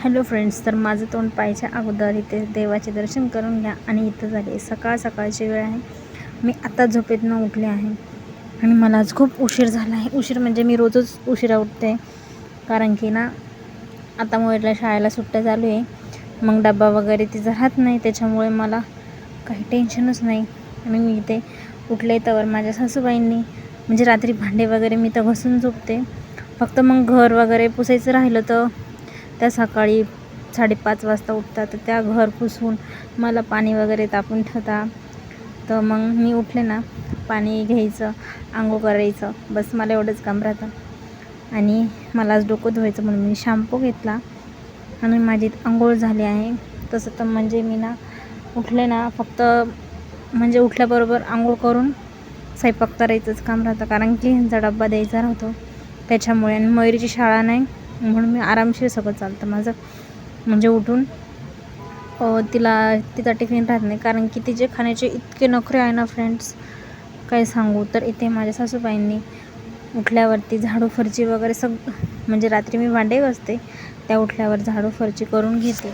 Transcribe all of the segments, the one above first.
Hello friends तर माझं तोंड पाहायच्या अगोदर इथे देवाचे दर्शन करून घ्या आणि इथं झाले. सकाळ सकाळची वेळ आहे. मी आता झोपेतनं उठले आहे. आणि मला आज खूप उशीर झाला आहे. उशीर म्हणजे मी रोजच उशिरा उठते. कारण की ना आता मोबाईलला शाळेला सुट्ट्या चालू आहे. मग डबा वगैरे तिचा राहत नाही. त्याच्यामुळे मला काही टेन्शनच नाही. आणि मी इथे उठले तर माझ्या सासूबाईंनी म्हणजे रात्री भांडे वगैरे मी तर घसून झोपते. फक्त मग घर वगैरे पुसायचं राहिलं तर त्या सकाळी साडेपाच वाजता उठतात तर त्या घर पुसून मला पाणी वगैरे तापून ठेवता. तर मग मी उठले ना पाणी घ्यायचं आंघोळ करायचं बस मला एवढंच काम राहतं. आणि मला आज डोकं धुवायचं म्हणून मी शॅम्पू घेतला आणि माझी आंघोळ झाली आहे. तसं तर म्हणजे मी ना उठले ना फक्त म्हणजे उठल्याबरोबर आंघोळ करून स्वयंपाक करायचंच काम राहतं. कारण की ह्यांचा डब्बा द्यायचा राहतो. त्याच्यामुळे आणि मयुरीची शाळा नाही. म्हणून मी आरामशीर सगळं चालतं माझं. म्हणजे उठून तिला तिचा टिफिन राहत नाही. कारण की तिचे खाण्याचे इतके नखरे आहे ना फ्रेंड्स काय सांगू? तर इथे माझ्या सासूबाईंनी उठल्यावरती झाडू फरची वगैरे सग म्हणजे रात्री मी भांडे बसते त्या उठल्यावर झाडू फरची करून घेते.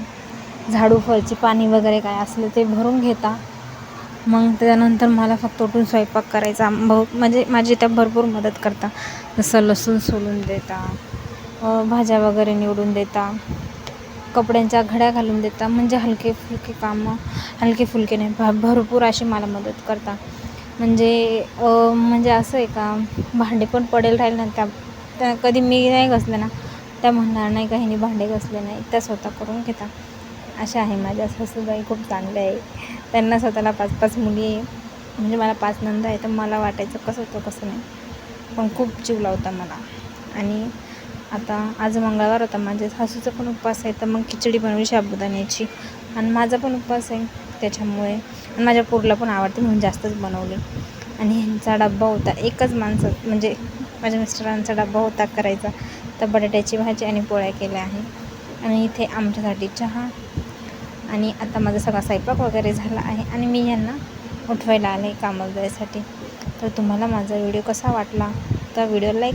झाडू फरची पाणी वगैरे काय असलं ते भरून घेता. मग त्यानंतर मला फक्त उठून स्वयंपाक करायचा. भाऊ म्हणजे माझी त्या भरपूर मदत करता. जसं लसूण सोलून देता. भाज्या वगैरे निवडून देता कपड्यांच्या घड्या घालून देता म्हणजे हलके फुलके कामं हलके फुलके नाही भ भरपूर अशी मला मदत करता. म्हणजे म्हणजे असं आहे का भांडे पण पडेल राहील ना त्या त्या कधी मी नाही घसले ना त्या म्हणणार नाही का ह्यानी भांडे घसले नाही त्या स्वतः करून घेता. अशा आहे माझ्या सासूबाई खूप चांगल्या आहे. त्यांना स्वतःला पाच पाच मुली आहे. म्हणजे मला पाच नंद आहे तर मला वाटायचं कसं होतं कसं नाही. पण खूप जीव लावता मला. आणि आता आज मंगळवार होता माझ्या सासूचा पण उपवास आहे तर मग खिचडी बनवली साबुदाण्याची आणि माझा पण उपवास आहे त्याच्यामुळे. आणि माझ्या पोरला पण आवडते म्हणून जास्तच बनवली. आणि ह्यांचा डब्बा होता एकच माणसं म्हणजे माझ्या मिस्टरांचा डब्बा होता करायचा. तर बटाट्याची भाजी आणि पोळ्या केल्या आहे. आणि इथे आमच्यासाठी चहा. आणि आता माझा सगळा स्वयंपाक वगैरे झाला आहे. आणि मी यांना उठवायला आले कामाला जायसाठी. तर तुम्हाला माझा व्हिडिओ कसा वाटला? तर व्हिडिओ लाईक